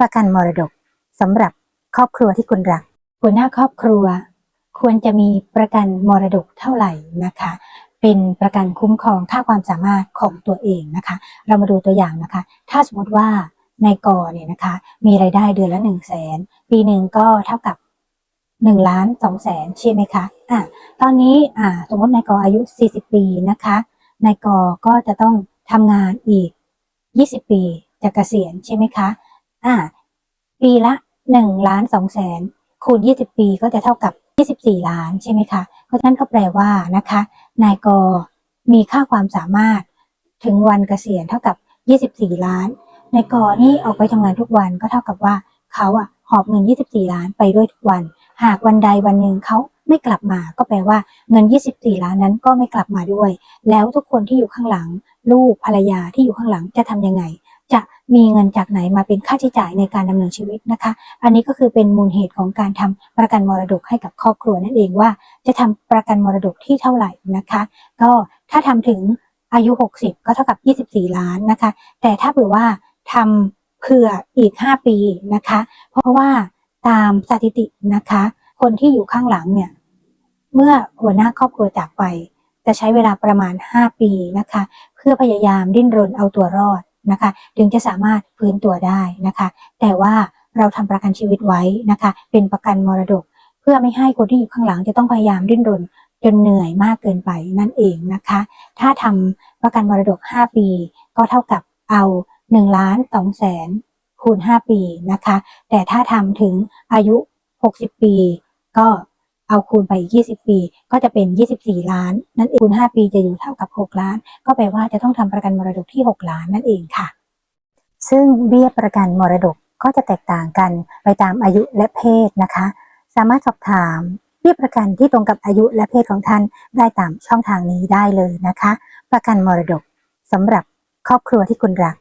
ประกันมรดกสำหรับครอบครัวที่คุณรัก หัวหน้าครอบครัว ควรจะมีประกันมรดกเท่าไหร่นะคะ เป็นประกันคุ้มครองค่าความสามารถของตัวเองนะคะ เรามาดูตัวอย่างนะคะ ถ้าสมมติว่านายกเนี่ยนะคะ มีรายได้เดือนละหนึ่งแสนปีหนึ่งก็เท่ากับหนึ่งล้านสองแสนใช่ไหมคะอะตอนนี้อ่าสมมตินายกอายุ40ปีนะคะนายกก็จะต้องทำงานอีก20ปีจะเกษียณใช่ไหมคะ อ่า ปีละ1ล้าน2แสนคูณ20ปีก็จะเท่ากับ24ล้านใช่ไหมคะ เพราะฉะนั้นก็แปลว่านะคะ นายกมีค่าความสามารถถึงวันเกษียณเท่ากับ24ล้าน นายกนี่ออกไปทำงานทุกวันก็เท่ากับว่าเขาอะหอบเงิน 24 ล้านไปด้วยทุกวัน หากวันใดวันหนึ่งเขาไม่กลับมา ก็แปลว่าเงิน 24 ล้านนั้นก็ไม่กลับมาด้วย แล้วทุกคนที่อยู่ข้างหลัง ลูกภรรยาที่อยู่ข้างหลังจะทำยังไง มีเงินจากไหนมาเป็นค่าใช้จ่ายในการดำเนินชีวิตนะคะ อันนี้ก็คือเป็นมูลเหตุของการทำประกันมรดกให้กับครอบครัวนั่นเองว่า จะทำประกันมรดกที่เท่าไหร่นะคะ ก็ถ้าทำถึงอายุ 60 ก็เท่ากับ 24 ล้านนะคะ แต่ถ้าเผื่อว่าทำเผื่ออีก 5 ปีนะคะ เพราะว่าตามสถิตินะคะ คนที่อยู่ข้างหลังเนี่ยเมื่อหัวหน้าครอบครัวจากไป จะใช้เวลาประมาณ 5 ปีนะคะ เพื่อพยายามดิ้นรนเอาตัวรอด นะคะ ถึงจะสามารถฟื้นตัวได้นะคะ แต่ว่าเราทำประกันชีวิตไว้นะคะ เป็นประกันมรดก เพื่อไม่ให้คนที่อยู่ข้างหลังจะต้องพยายามดิ้นรนจนเหนื่อยมากเกินไปนั่นเองนะคะ ถ้าทำประกันมรดก 5 ปี ก็เท่ากับเอา1ล้าน2แสนคูณ 5 ปีนะคะ แต่ถ้าทำถึงอายุ 60 ปีก็ เอาคูณไปอีก20 ปี ก็จะเป็น 24 ล้าน นั่นเองคูณ 5 ปีจะอยู่เท่ากับ 6 ล้าน ก็แปลว่าจะต้องทำประกันมรดกที่ 6 ล้านนั่นเองค่ะ ซึ่งเบี้ยประกันมรดกก็จะแตกต่างกันไปตามอายุและเพศนะคะ สามารถสอบถามเบี้ยประกันที่ตรงกับอายุและเพศของท่านได้ตามช่องทางนี้ได้เลยนะคะ ประกันมรดกสำหรับครอบครัวที่คุณรัก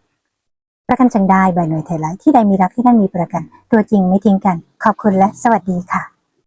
ประกันจังได้ใบหน่วยไทยไลท์ที่ใดมีรักที่นั่นมีประกัน ตัวจริงไม่ทิ้งกัน ขอบคุณและสวัสดีค่ะ